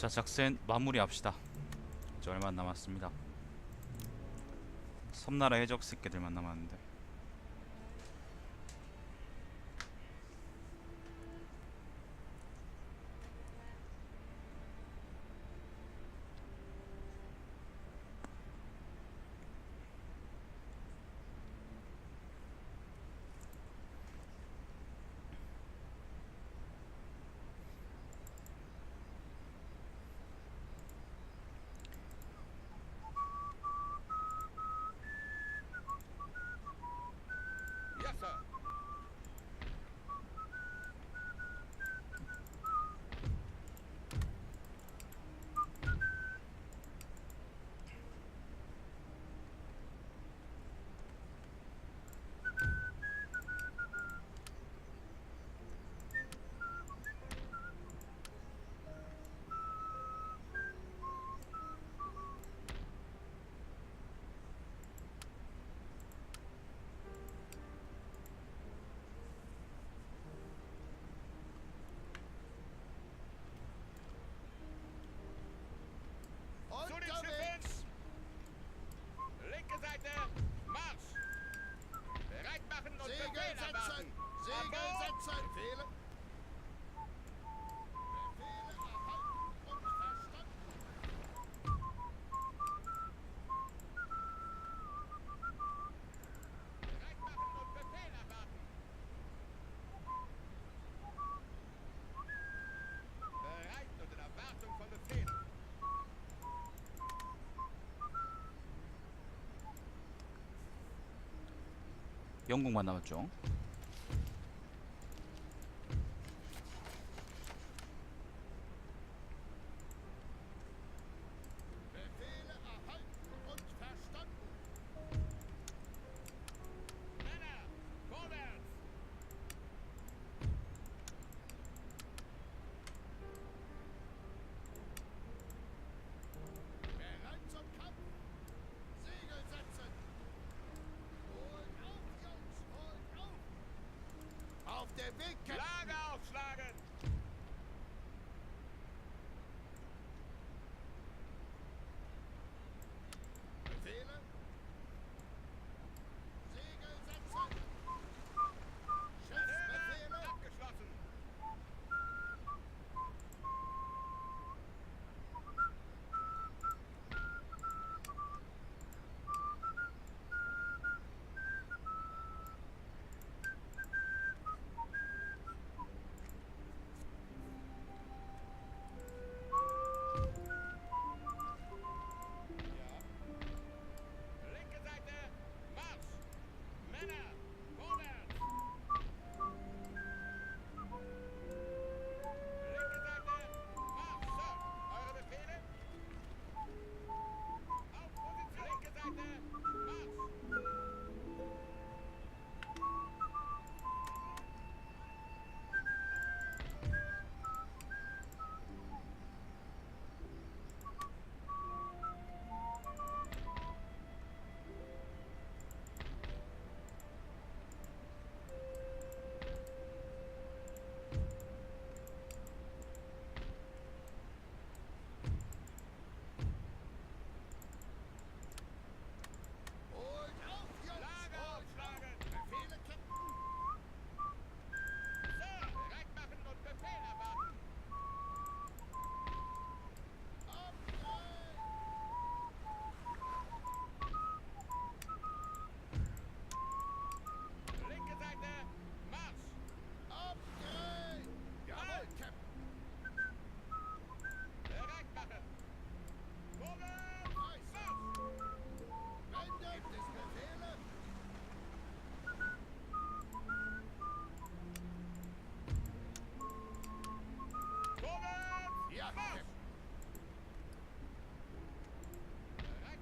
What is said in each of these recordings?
자 작센 마무리합시다. 이제 얼마 남았습니다. 섬나라 해적 새끼들만 남았는데. 영국만 남았죠.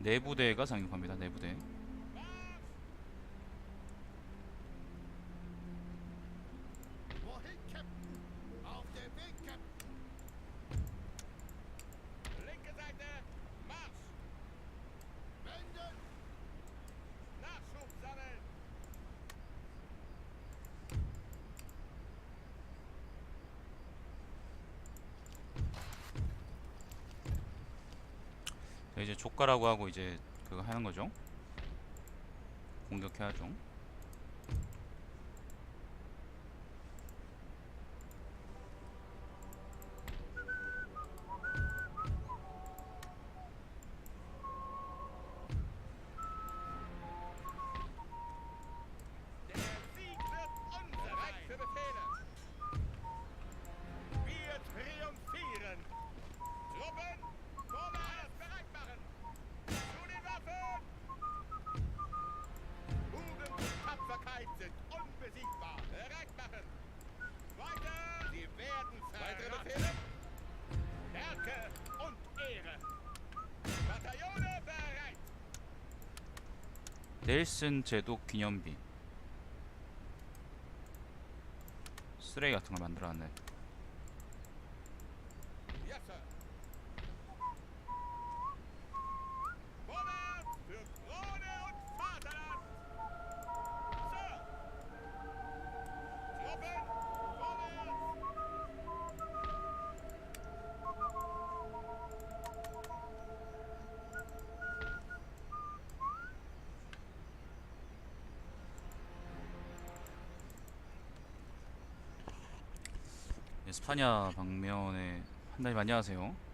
내부대가 상륙합니다. 내부대. 이제 족가라고 하고 이제 그거 하는 거죠. 공격해야죠. Weitere Befehle? Stärke und Ehre. Bataillone bereit. 넬슨 제독 기념비. 쓰레기 같은 걸 만들어놨네. 스파냐 방면에 한달님 안녕하세요.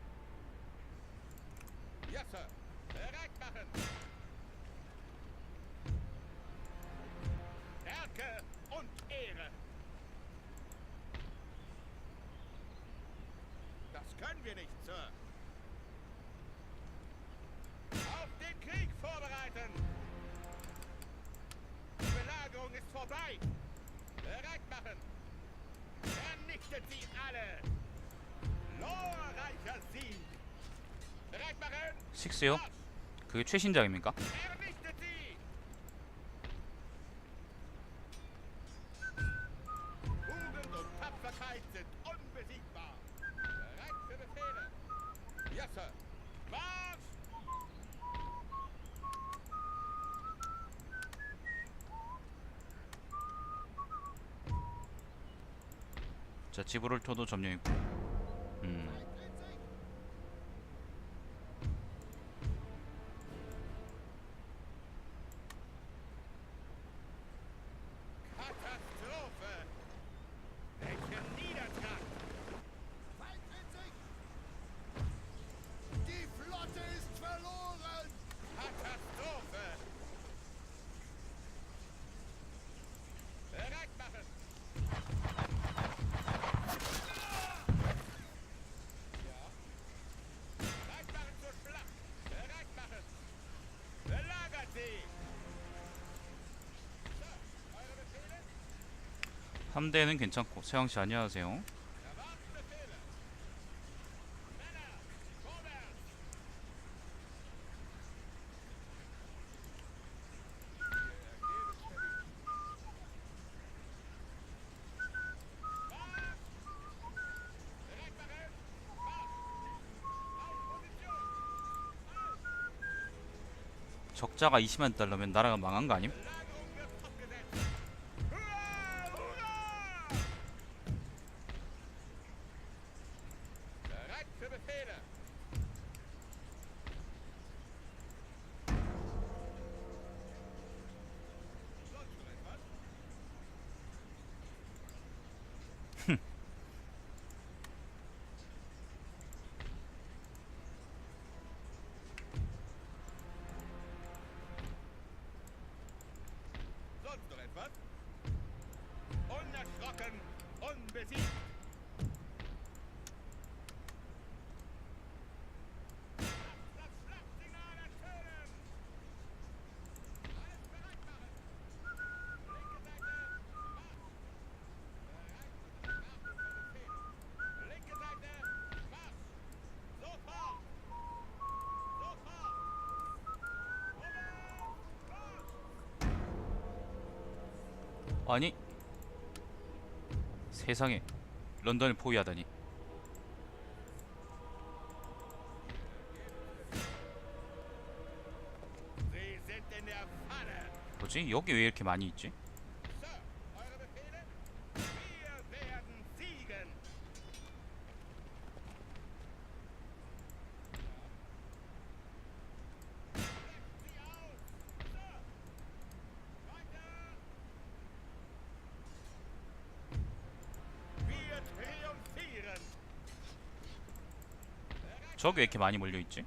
Vorbei! Bereit machen! Vernichtet sie alle! Glorreicher Sieg! Bereit machen! 식스요? 그게 최신작입니까? Vernichtet 자 지브롤터도 점령했고. 3대는 괜찮고 세영씨 안녕하세요 적자가 20만 달러면 나라가 망한 거 아님? 아니 세상에 런던을 포위하다니! 뭐지 여기 왜 이렇게 많이 있지? 저기 왜 이렇게 많이 몰려있지?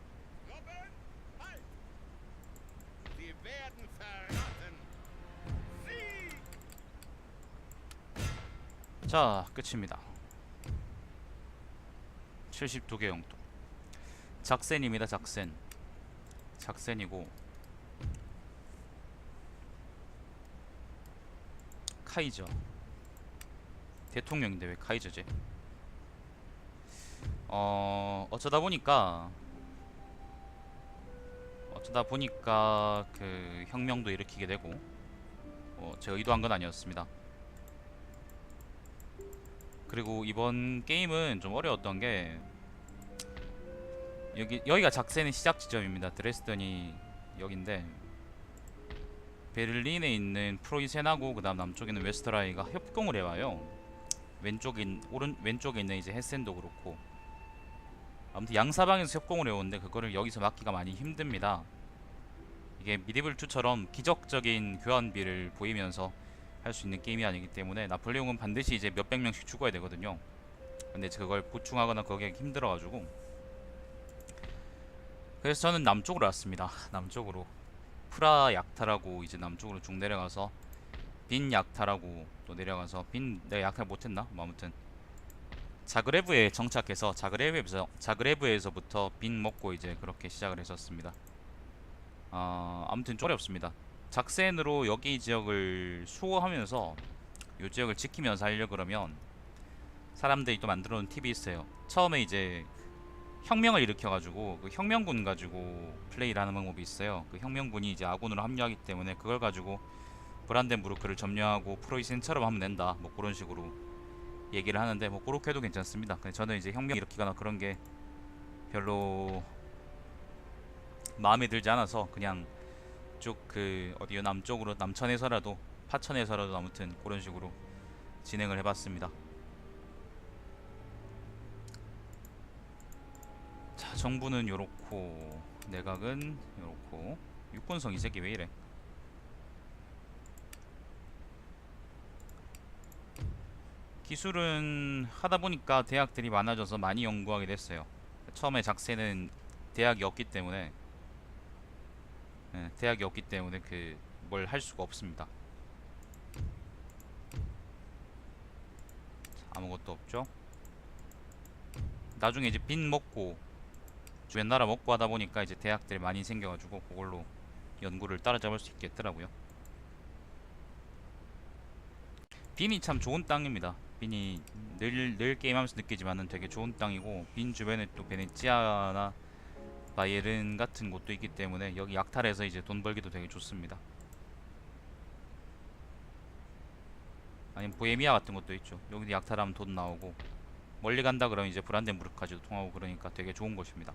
자 끝입니다. 72개 영토. 작센입니다 작센. 작센이고. 카이저. 대통령인데 왜 카이저지 어 어쩌다 보니까 어쩌다 보니까 그 혁명도 일으키게 되고 어, 제가 의도한 건 아니었습니다 그리고 이번 게임은 좀 어려웠던 게 여기 여기가 작센의 시작 지점입니다. 드레스덴이 여긴데 베를린에 있는 프로이센하고 그다음 남쪽에는 웨스터라이가 협공을 해와요. 왼쪽인 오른 왼쪽에 있는 이제 헤센도 그렇고 아무튼 양사방에서 협공을 해오는데 그거를 여기서 막기가 많이 힘듭니다. 이게 미디블 2처럼 기적적인 교환비를 보이면서 할 수 있는 게임이 아니기 때문에 나폴레옹은 반드시 이제 몇백 명씩 죽어야 되거든요. 근데 그걸 보충하거나 거기에 힘들어가지고 그래서 저는 남쪽으로 왔습니다. 남쪽으로 프라 약타라고 이제 남쪽으로 쭉 내려가서 빈 약타라고 또 내려가서 빈 내가 약탈 못했나? 뭐 아무튼 자그레브에 정착해서 자그레브에서 자그레브에서부터 빈 먹고 이제 그렇게 시작을 했었습니다. 아 아무튼 좀 어렵습니다. 작센으로 여기 지역을 수호하면서 이 지역을 지키면서 하려 그러면 사람들이 또 만들어 놓은 팁이 있어요. 처음에 이제 혁명을 일으켜 가지고 그 혁명군 가지고 플레이를 하는 방법이 있어요. 그 혁명군이 이제 아군으로 합류하기 때문에 그걸 가지고 브란덴부르크를 점령하고 프로이센처럼 하면 된다. 뭐 그런 식으로 얘기를 하는데 뭐 그렇게 해도 괜찮습니다. 근데 저는 이제 혁명 일으키거나 그런 게 별로 마음에 들지 않아서 그냥 쭉 그 어디요 남쪽으로 남천에서라도 파천에서라도 아무튼 그런 식으로 진행을 해봤습니다. 자 정부는 요렇고 내각은 요렇고 육군성 이 새끼 왜 이래? 기술은 하다 보니까 대학들이 많아져서 많이 연구하게 됐어요. 처음에 작세는 대학이 없기 때문에 예, 대학이 없기 때문에 그 뭘 할 수가 없습니다. 자, 아무것도 없죠. 나중에 이제 빈 먹고 주변 나라 먹고 하다 보니까 이제 대학들이 많이 생겨가지고 그걸로 연구를 따라잡을 수 있겠더라고요. 빈이 참 좋은 땅입니다. 빈이 늘, 늘 게임하면서 느끼지만은 되게 좋은 땅이고 빈 주변에 또 베네치아나 바이에른 같은 곳도 있기 때문에 여기 약탈해서 이제 돈 벌기도 되게 좋습니다. 아니면 보헤미아 같은 것도 있죠. 여기도 약탈하면 돈 나오고 멀리 간다 그러면 이제 브란덴부르크까지도 통하고 그러니까 되게 좋은 곳입니다.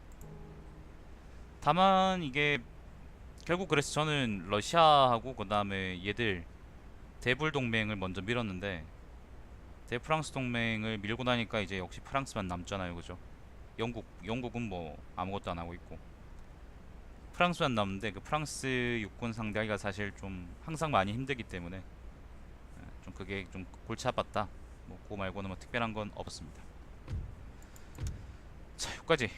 다만 이게 결국 그래서 저는 러시아하고 그 다음에 얘들 대불 동맹을 먼저 밀었는데 대프랑스 동맹을 밀고 나니까 이제 역시 프랑스만 남잖아요, 그죠? 영국 영국은 뭐 아무것도 안 하고 있고 프랑스만 남는데 그 프랑스 육군 상대하기가 사실 좀 항상 많이 힘들기 때문에 예, 좀 그게 좀 골치 아팠다. 뭐 그거 말고는 뭐 특별한 건 없었습니다. 자, 여기까지.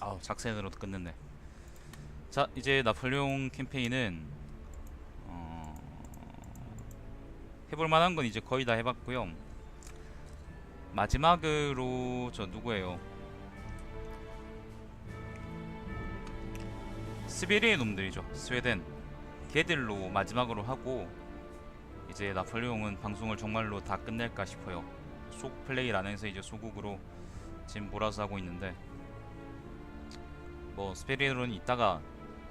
아우 작센으로 끝냈네. 자, 이제 나폴레옹 캠페인은 어... 해볼 만한 건 이제 거의 다 해봤고요. 마지막으로 저 누구예요? 스베리의 놈들이죠. 스웨덴. 걔들로 마지막으로 하고 이제 나폴레옹은 방송을 정말로 다 끝낼까 싶어요. 속 플레이를 안 해서 이제 소국으로 지금 몰아서 하고 있는데 뭐 스페리로는 이따가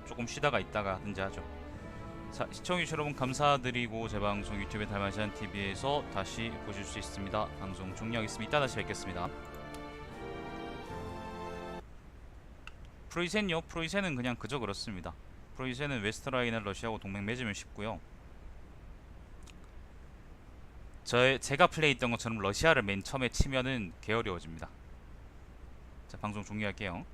조금 쉬다가 이따가 하든지 하죠. 자 시청해주신 여러분 감사드리고 제 방송 유튜브 달마시안 TV에서 다시 보실 수 있습니다. 방송 종료하겠습니다. 이따 다시 뵙겠습니다. 프로이센요? 프로이센은 그냥 그저 그렇습니다. 프로이센은 웨스트라인을 러시아하고 동맹 맺으면 쉽고요. 저 제가 플레이했던 것처럼 러시아를 맨 처음에 치면은 개 어려워집니다. 자 방송 종료할게요.